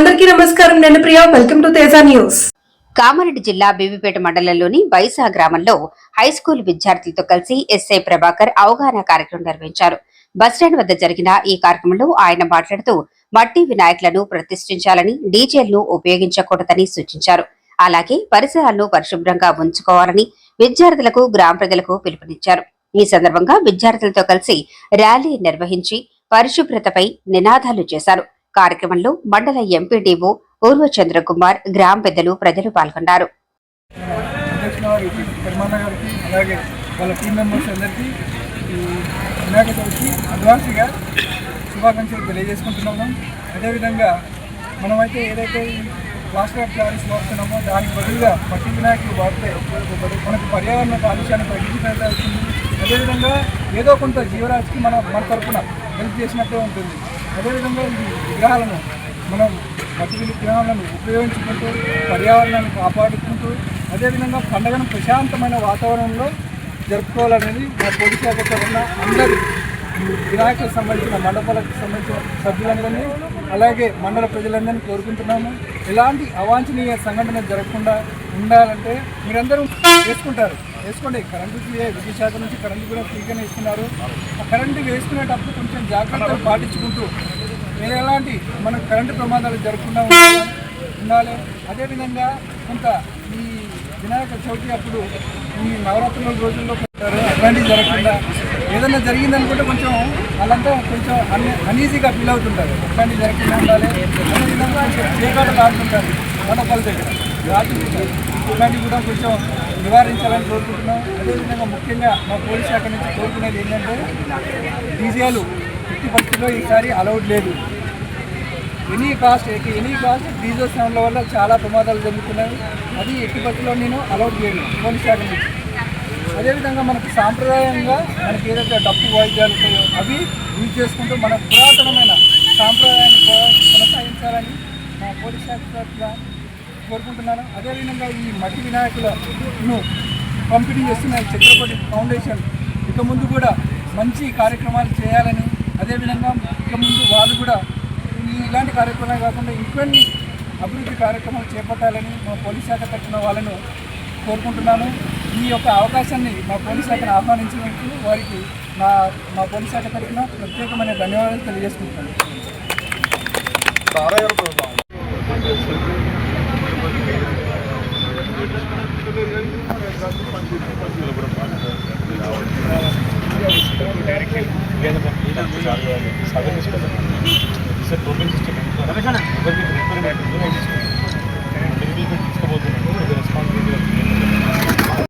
అందరికీ నమస్కారం. నేను Priya. Welcome to Teja news. Kamareddy జిల్లా బీబీపేట మండలంలోని బైసా గ్రామంలో హై స్కూల్ విద్యార్థులతో కలిసి ఎస్ఐ ప్రభాకర్ అవగాహన కార్యక్రమం నిర్వహించారు. బస్టాండ్ వద్ద జరిగిన ఈ కార్యక్రమంలో ఆయన మాట్లాడుతూ మట్టి వినాయకులను ప్రతిష్ఠించాలని డీజేలను ఉపయోగించకూడదని సూచించారు. అలాగే పరిసరాలను పరిశుభ్రంగా ఉంచుకోవాలని విద్యార్థులకు గ్రామ ప్రజలకు పిలుపునిచ్చారు. ఈ సందర్భంగా విద్యార్థులతో కలిసి ర్యాలీ నిర్వహించి పరిశుభ్రతపై నినాదాలు చేశారు. కార్యక్రమంలో మండల ఎంపీడీఓ పూర్వ చంద్రకుమార్ గ్రామ పెద్దలు ప్రజలు పాల్గొన్నారు. అడ్వాన్స్గా శుభాకాంక్షలు తెలియజేసుకుంటున్నాము అదేవిధంగా మనమైతే ఏదైతే ఈ ప్లాస్టర్ ఆఫ్ ప్లారిస్ వాడుతున్నామో దానికి బదులుగా మట్టి వినాయకులు వాడితే మనకు పర్యావరణ కాలుష్యాన్ని తగ్గించినట్టు అవుతుంది అదేవిధంగా ఏదో కొంత జీవరాశికి మన మన తరపున హెల్ప్ చేసినట్టే ఉంటుంది. అదేవిధంగా ఈ విగ్రహాలను మనం మట్టి విగ్రహాలను ఉపయోగించుకుంటూ పర్యావరణాన్ని కాపాడుకుంటూ అదేవిధంగా పండుగను ప్రశాంతమైన వాతావరణంలో జరుపుకోవాలనేది మా పోలీస్ ఉన్న తరఫున అందరి వినాయకులకు సంబంధించిన మండపాలకు సంబంధించిన సభ్యులందరినీ అలాగే మండల ప్రజలందరినీ కోరుకుంటున్నాము. ఎలాంటి అవాంఛనీయ సంఘటన జరగకుండా ఉండాలంటే మీరందరూ చేసుకుంటారు వేసుకోండి. కరెంటు విద్యుత్ శాఖ నుంచి కరెంటు కూడా ఫ్రీగానే ఇస్తున్నారు ఆ కరెంటు వేసుకునేటప్పుడు కొంచెం జాగ్రత్తలు పాటించుకుంటూ మీరు ఎలాంటి మనకు కరెంటు ప్రమాదాలు జరగకుండా ఉండాలి. ఉండాలి అదేవిధంగా కొంత ఈ వినాయక చవితి అప్పుడు ఈ నవరాత్రుల రోజుల్లో పెట్టారు అట్లాంటివి జరగకుండా ఏదైనా జరిగిందనుకుంటే కొంచెం వాళ్ళంతా కొంచెం అన్ని అనీజీగా ఫీల్ అవుతుంటారు. అట్లాంటివి జరగకుండా ఉండాలి. అదేవిధంగా చీకాటలు ఆడుతుంటారు మండపాల దగ్గర. రాత్రి కూడా కొంచెం నివారించాలని కోరుకుంటున్నాం. అదేవిధంగా ముఖ్యంగా మా పోలీస్ శాఖ నుంచి కోరుకునేది ఏంటంటే డీజేలు ఎట్టి పరిస్థితుల్లో ఈసారి అలౌడ్ లేదు. Any cost any cost diesel సౌండ్ల వల్ల చాలా ప్రమాదాలు జరుగుతున్నాయి. అది ఎట్టి పరిస్థితుల్లో నేను అలౌట్ చేయను పోలీస్ శాఖ నుంచి. అదేవిధంగా మనకు సాంప్రదాయంగా మనకి ఏదైతే డప్పు వాయిద్యాలు ఉంటాయో అవి యూజ్ చేసుకుంటూ మన పురాతనమైన సాంప్రదాయాన్ని కొనసాగించాలని మా పోలీస్ శాఖ కోరుకుంటున్నాను. అదేవిధంగా ఈ మట్టి వినాయకులను పంపిణీ చేస్తున్న ఈ చక్రపతి ఫౌండేషన్ ఇక ముందు కూడా మంచి కార్యక్రమాలు చేయాలని అదేవిధంగా ఇక ముందు వాళ్ళు కూడా ఈ ఇలాంటి కార్యక్రమాలు కాకుండా ఇంకొన్ని అభివృద్ధి కార్యక్రమాలు చేపట్టాలని మా పోలీస్ శాఖ తరఫున వాళ్ళను కోరుకుంటున్నాను. ఈ యొక్క అవకాశాన్ని మా పోలీస్ శాఖను ఆహ్వానించినందుకు వారికి మా మా పోలీస్ శాఖ తరఫున ప్రత్యేకమైన ధన్యవాదాలు తెలియజేసుకుంటున్నాను. Sir total system